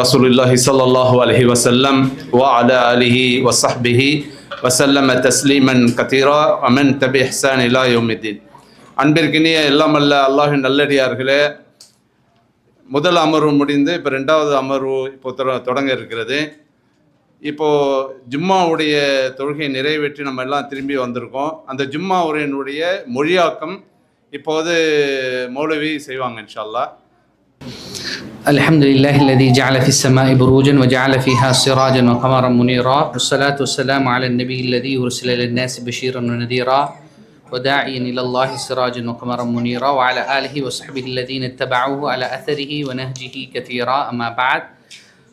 ரசூலுல்லாஹி சல்லாஹூ அலஹி வசல்லம் வா அல அலிஹி வசஹ்பிஹி வசல்லம் தஸ்லீமன் கத்தீரா அமன் தபி ஹசான் இலா யோமிதீன். அன்பிற்கினிய எல்லாம் அல்ல அல்லாஹின் நல்லடியார்களே முதல் அமர்வு முடிந்து இப்போ ரெண்டாவது அமர்வு இப்போ தொடங்க இருக்கிறது. இப்போது ஜும்மாவுடைய தொழுகையை நிறைவேற்றி நம்ம எல்லாம் திரும்பி வந்திருக்கோம். அந்த ஜும்மா உரையினுடைய மொழியாக்கம் இப்போது மௌலவி செய்வாங்க இன்ஷால்லா الحمد لله الذي جعل في السماء بروجا وجعل فيها سراجا وقمرا منيرا. والصلاة والسلام على النبي الذي أرسل للناس بشيرا ونذيرا. وداعيا إلى الله سراجا وقمرا منيرا. وعلى آله وصحبه الذين اتبعوه على أثره ونهجه كثيرا. أما بعد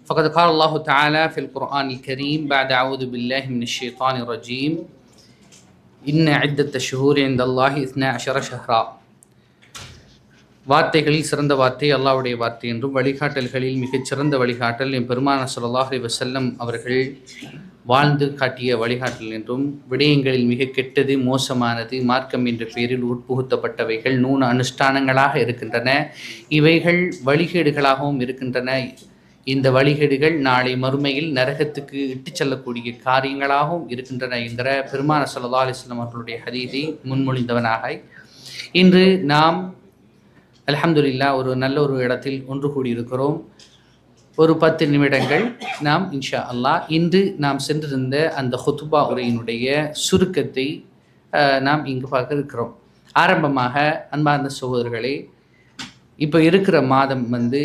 فقد قال الله تعالى في القرآن الكريم بعد أعوذ بالله من الشيطان الرجيم. إن عدة الشهور عند الله اثنا عشر شهرا. வார்த்தைகளில் சிறந்த வார்த்தை அல்லாவுடைய வார்த்தை என்றும் வழிகாட்டல்களில் மிகச் சிறந்த வழிகாட்டல் என் பெருமான ஸல்லல்லாஹு வசல்லம் அவர்கள் வாழ்ந்து காட்டிய வழிகாட்டல் என்றும் விடயங்களில் மிக கெட்டது மோசமானது மார்க்கம் என்ற பெயரில் உட்புகுத்தப்பட்டவைகள் நூணு அனுஷ்டானங்களாக இருக்கின்றன. இவைகள் வழிகேடுகளாகவும் இருக்கின்றன. இந்த வழிகேடுகள் நாளை மறுமையில் நரகத்துக்கு இட்டு செல்லக்கூடிய காரியங்களாகவும் இருக்கின்றன என்கிற பெருமான ஸல்லல்லாஹு அலிஸ்லாம் அவர்களுடைய ஹதீதை முன்மொழிந்தவனாக. இன்று நாம் அலமதுல்லா ஒரு நல்ல ஒரு இடத்தில் ஒன்று கூடியிருக்கிறோம். ஒரு பத்து நிமிடங்கள் நாம் இன்ஷா அல்லாஹ் இன்று நாம் சென்றிருந்த அந்த ஹுத்துபா உரையினுடைய சுருக்கத்தை நாம் இங்கு பார்க்க இருக்கிறோம். ஆரம்பமாக அன்பார்ந்த சகோதரர்களே இப்போ இருக்கிற மாதம் வந்து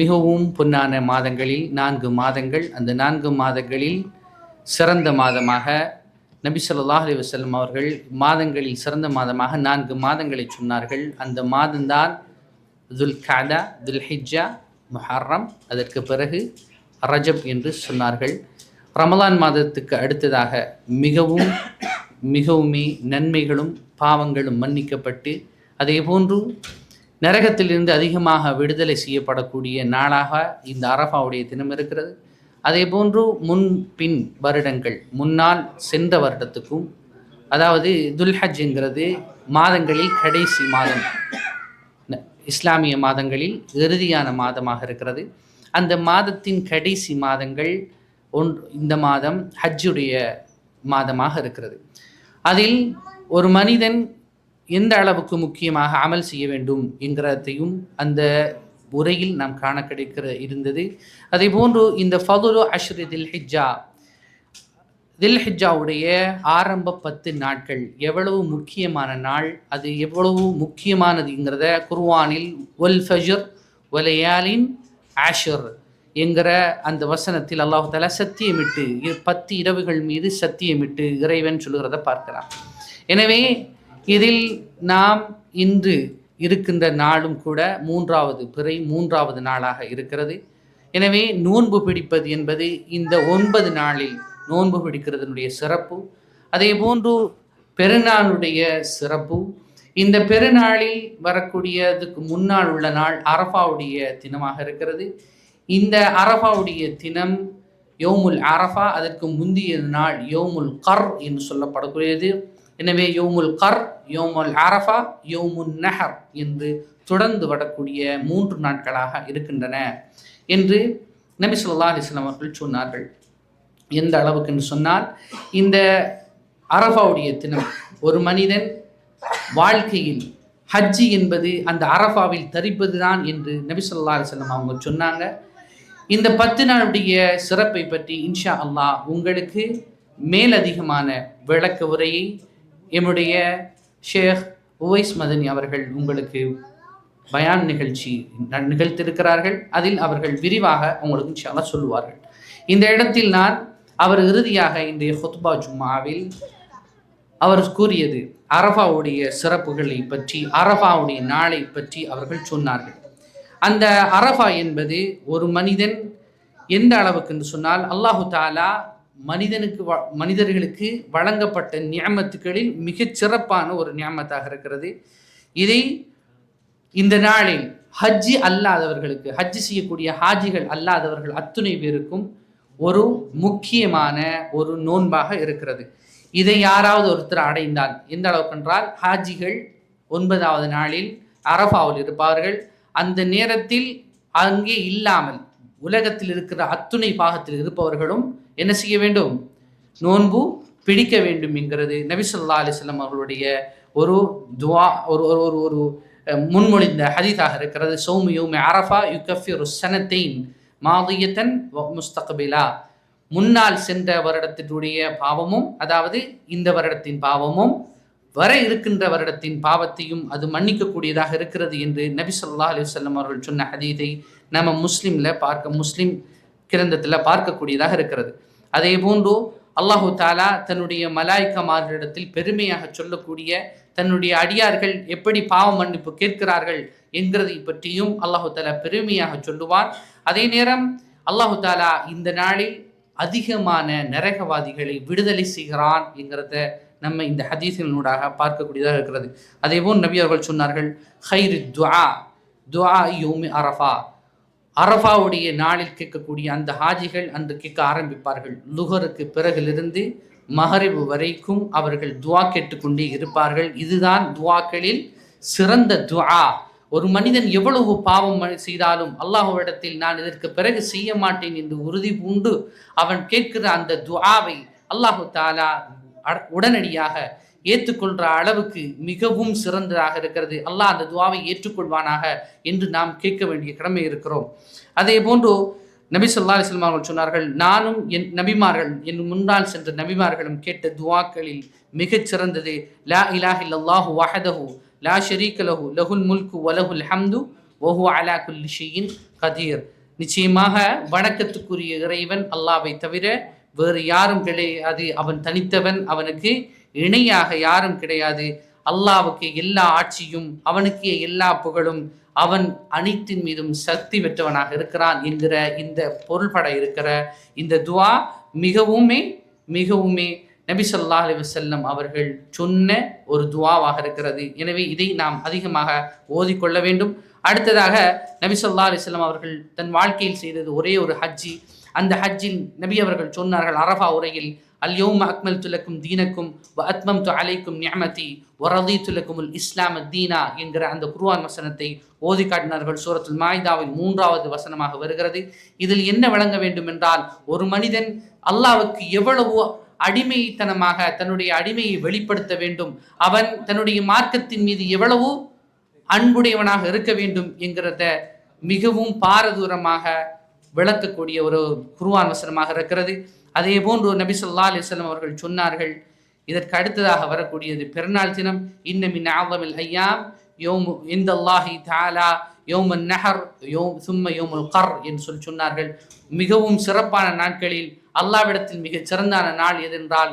மிகவும் பொன்னான மாதங்களில் நான்கு மாதங்கள் அந்த நான்கு மாதங்களில் சிறந்த மாதமாக நபி ஸல்லல்லாஹு அலி வசல்லம் அவர்கள் மாதங்களில் சிறந்த மாதமாக நான்கு மாதங்களை சொன்னார்கள். அந்த மாதம்தான் துல் காதா துல் ஹிஜா முஹர்ரம் அதற்கு பிறகு ரஜப் என்று சொன்னார்கள். ரமலான் மாதத்துக்கு அடுத்ததாக மிகவும் மிகவுமே நன்மைகளும் பாவங்களும் மன்னிக்கப்பட்டு அதே போன்று நரகத்திலிருந்து அதிகமாக விடுதலை செய்யப்படக்கூடிய நாளாக இந்த அரஃபாவுடைய தினம் இருக்கிறது. அதே போன்று முன் பின் வருடங்கள் முன்னால் சென்ற வருடத்துக்கும் அதாவது துல்ஹஜ்ங்கிறது மாதங்களில் கடைசி மாதம். இஸ்லாமிய மாதங்களில் இறுதியான மாதமாக இருக்கிறது. அந்த மாதத்தின் கடைசி மாதங்கள் ஒன் இந்த மாதம் ஹஜ்ஜுடைய மாதமாக இருக்கிறது. அதில் ஒரு மனிதன் எந்த அளவுக்கு முக்கியமாக அமல் செய்ய வேண்டும் என்கிறதையும் அந்த உரையில் நாம் காண கிடைக்கிற இருந்தது. அதே போன்று இந்த ஃபதுலு அஷ்ரி தில் ஹிஜா தில் ஹிஜாவுடைய ஆரம்ப பத்து நாட்கள் எவ்வளவு முக்கியமான நாள் அது எவ்வளவு முக்கியமானதுங்கிறத குர்வானில் ஒல் ஃபஜர் ஒலையாலின் ஆஷர் என்கிற அந்த வசனத்தில் அல்லாஹு தஆலா சத்தியமிட்டு இ- பத்து இரவுகள் மீது சத்தியமிட்டு இறைவன் சொல்லுகிறத பார்க்கலாம். எனவே இதில் நாம் இன்று இருக்கின்ற நாளும் கூட மூன்றாவது பிறை மூன்றாவது நாளாக இருக்கிறது. எனவே நோன்பு பிடிப்பது என்பது இந்த ஒன்பது நாளில் நோன்பு பிடிக்கிறதனுடைய சிறப்பு. அதே போன்று பெருநாளுடைய சிறப்பு. இந்த பெருநாளில் வரக்கூடியதுக்கு முன்னால் உள்ள நாள் அரஃபாவுடைய தினமாக இருக்கிறது. இந்த அரஃபாவுடைய தினம் யோமுல் அரஃபா அதற்கு முந்திய நாள் யோமுல் கர் என்று சொல்லப்படக்கூடியது. எனவே யோமுல் கர் யோமுல் அரஃபா யோமுல் நஹர் என்று தொடர்ந்து வரக்கூடிய மூன்று நாட்களாக இருக்கின்றன என்று நபி சொல்லா அலிஸ்லாம் அவர்கள் சொன்னார்கள். எந்த அளவுக்கு என்று சொன்னால் இந்த அரஃபாவுடைய தினம் ஒரு மனிதன் வாழ்க்கையில் ஹஜ்ஜி என்பது அந்த அரஃபாவில் தரிப்பதுதான் என்று நபி சொல்லா அலிஸ்லாம் அவங்க சொன்னாங்க. இந்த பத்து நாளுடைய சிறப்பை பற்றி இன்ஷா அல்லாஹ் உங்களுக்கு மேலதிகமான விளக்க உரையை என்னுடைய ஷேக் உவைஸ் மதனி அவர்கள் உங்களுக்கு பயான் நிகழ்ச்சி நிகழ்த்திருக்கிறார்கள். அதில் அவர்கள் விரிவாக உங்களுக்கு இன்ஷா சொல்லுவார்கள். இந்த இடத்தில் நான் அவர் இறுதியாக இன்றைய ஹொத்பா ஜும்மாவில் அவர் கூறியது அரஃபாவுடைய சிறப்புகளை பற்றி அரஃபாவுடைய நாளை பற்றி அவர்கள் சொன்னார்கள். அந்த அரஃபா என்பது ஒரு மனிதன் எந்த அளவுக்கு என்று சொன்னால் அல்லாஹு தாலா மனிதனுக்கு வ- மனிதர்களுக்கு வழங்கப்பட்ட நியமத்துக்களில் மிகச் சிறப்பான ஒரு நியமத்தாக இருக்கிறது. இதை இந்த நாளில் ஹஜ்ஜி அல்லாதவர்களுக்கு ஹஜ்ஜி செய்யக்கூடிய ஹாஜிகள் அல்லாதவர்கள் அத்துணை பேருக்கும் ஒரு முக்கியமான ஒரு நோன்பாக இருக்கிறது. இதை யாராவது ஒருத்தர் அடைந்தால் எந்த அளவுக்கு என்றால் ஹாஜிகள் ஒன்பதாவது நாளில் அரஃபாவில் இருப்பார்கள். அந்த நேரத்தில் அங்கே இல்லாமல் உலகத்தில் இருக்கிற அத்துணை பாகத்தில் இருப்பவர்களும் என்ன செய்ய வேண்டும்? நோன்பு பிடிக்க வேண்டும் என்கிறது. நபிசல்லா அலிஸ்லாம் அவர்களுடைய ஒரு துவா ஒரு ஒரு ஒரு ஒரு முன்மொழிந்த ஹதீதாக இருக்கிறது. சௌமி யோமி அரஃபா யுகஃபிரு சனத்தைன் மாதியத்தன் முஸ்தகபிலா. முன்னால் சென்ற வருடத்தினுடைய பாவமும் அதாவது இந்த வருடத்தின் பாவமும் வர இருக்கின்ற வருடத்தின் பாவத்தையும் அது மன்னிக்கக்கூடியதாக இருக்கிறது என்று நபி சொல்லா அலைஹி அவர்கள் சொன்ன ஹதீதை நம்ம முஸ்லீமில் பார்க்க முஸ்லீம் கிரந்தத்தில் பார்க்கக்கூடியதாக இருக்கிறது. அதே போன்று அல்லாஹு தாலா தன்னுடைய மலாய்க்கமார்களிடத்தில் பெருமையாக சொல்லக்கூடிய தன்னுடைய அடியார்கள் எப்படி பாவ மன்னிப்பு கேட்கிறார்கள் என்கிறதை பற்றியும் அல்லாஹு தாலா பெருமையாக சொல்லுவார். அதே நேரம் அல்லாஹு தாலா இந்த நாளில் அதிகமான நரகவாதிகளை விடுதலை செய்கிறான் என்கிறத நம்ம இந்த ஹதீஸினூடாக பார்க்கக்கூடியதாக இருக்கிறது. அதேபோல் நபி அவர்கள் சொன்னார்கள் ஹைரு துஆ துஆ யோமி அரஃபா. அரஃபாவுடைய நாளில் கேட்கக்கூடிய அந்த ஹாஜிகள் அன்று கேட்க ஆரம்பிப்பார்கள். லுகருக்கு பிறகிலிருந்து மகரிபு வரைக்கும் அவர்கள் துவா கேட்டுக்கொண்டே இருப்பார்கள். இதுதான் துவாக்களில் சிறந்த துவா ஒரு மனிதன் எவ்வளவு பாவம் செய்தாலும் அல்லாஹுவிடத்தில் நான் இதற்கு பிறகு செய்ய மாட்டேன் என்று உறுதி பூண்டு அவன் கேட்கிற அந்த துவாவை அல்லாஹு தாலா உடனடியாக ஏற்றுக்கொள்ற அளவுக்கு மிகவும் சிறந்ததாக இருக்கிறது. அல்லாஹ் அந்த துவாவை ஏற்றுக்கொள்வானாக என்று நாம் கேட்க வேண்டிய கடமை இருக்கிறோம். அதே போன்று நபி சொல்லா அலைஹி அவர்கள் சொன்னார்கள் நானும் என் நபிமார்கள் என் முன்னால் சென்ற நபிமார்களும் கேட்ட துவாக்களில் மிகச் சிறந்தது லா இலாஹ இல்லல்லாஹு வஹதஹு லா ஷரீக லஹு லஹுல் முல்கு வலஹுல் ஹம்து ஒஹு அலா குல்லிஷியின் கதீர். நிச்சயமாக வணக்கத்துக்குரிய இறைவன் அல்லாவை தவிர வேறு யாரும் கிடையாது அவன் தனித்தவன் அவனுக்கு இணையாக யாரும் கிடையாது. அல்லாவுக்கு எல்லா ஆட்சியும் அவனுக்கே எல்லா புகழும் அவன் அனைத்தின் மீதும் சக்தி பெற்றவனாக இருக்கிறான் என்கிற இந்த பொருள்பட இருக்கிற இந்த துவா மிகவுமே மிகவுமே நபி சொல்லா அலி வசல்லம் அவர்கள் சொன்ன ஒரு துவாவாக இருக்கிறது. எனவே இதை நாம் அதிகமாக ஓதிக்கொள்ள வேண்டும். அடுத்ததாக நபி சொல்லா அலைஹி அவர்கள் தன் வாழ்க்கையில் செய்தது ஒரே ஒரு ஹஜ்ஜி. அந்த ஹஜ்ஜில் நபி அவர்கள் சொன்னார்கள் அரஃபா உரையில் அல்யோம் அக்மல் துலக்கும் தீனக்கும் வ அத்மம் து அலைக்கும் நியமதி வரதி துலக்குமுல் இஸ்லாம் தீனா என்கிற அந்த குருவான் வசனத்தை ஓதி காட்டினார்கள். சூரத்துல் மாய்தாவின் மூன்றாவது வசனமாக வருகிறது. இதில் என்ன வழங்க வேண்டும் என்றால் ஒரு மனிதன் அல்லாவுக்கு எவ்வளவோ அடிமைத்தனமாக தன்னுடைய அடிமையை வெளிப்படுத்த வேண்டும் அவன் தன்னுடைய மார்க்கத்தின் மீது எவ்வளவு அன்புடையவனாக இருக்க வேண்டும் என்கிறத மிகவும் பாரதூரமாக விளக்கக்கூடிய ஒரு குருவான் வசனமாக இருக்கிறது. அதே போன்று நபி சொல்லா அலைஹி அவர்கள் சொன்னார்கள் இதற்கு அடுத்ததாக வரக்கூடியது பெருநாள் தினம். இன்னமின் ஆவமில் ஐயாம். யோம் இந்த அல்லாஹி தாலா யோமன் நஹர். யோம் சும்ம யோமுல் கர் என்று சொல்லி சொன்னார்கள். மிகவும் சிறப்பான நாட்களில் அல்லாவிடத்தில் மிகச் சிறந்தான நாள் எதென்றால்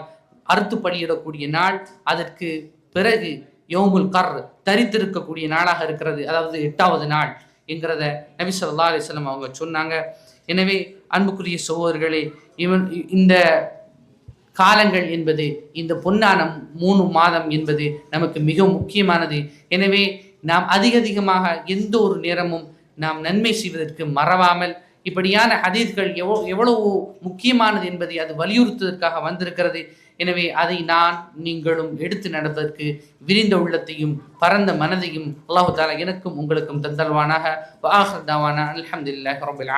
அறுத்து பலியிடக்கூடிய நாள். அதற்கு பிறகு யோமுல் கர் தரித்திருக்கக்கூடிய நாளாக இருக்கிறது. அதாவது எட்டாவது நாள் என்கிறத நபி சொல்லா அலைஹி அவங்க சொன்னாங்க. எனவே அன்புக்குரிய சகோதரர்களே இவன் இந்த காலங்கள் என்பது இந்த பொன்னான மூணு மாதம் என்பது நமக்கு மிக முக்கியமானது. எனவே நாம் அதிக அதிகமாக எந்த ஒரு நேரமும் நாம் நன்மை செய்வதற்கு மறவாமல் இப்படியான ஹதீஸ்கள் எவ்வளோ எவ்வளவு முக்கியமானது என்பதை அது வலியுறுத்துவதற்காக வந்திருக்கிறது. எனவே அதை நான் நீங்களும் எடுத்து நடப்பதற்கு விரிந்த உள்ளத்தையும் பரந்த மனதையும் அல்லாஹு தாலா எனக்கும் உங்களுக்கும் தந்தல்வானாக. வாஹர் தாவானா அல்ஹம்துலில்லாஹி ரபில்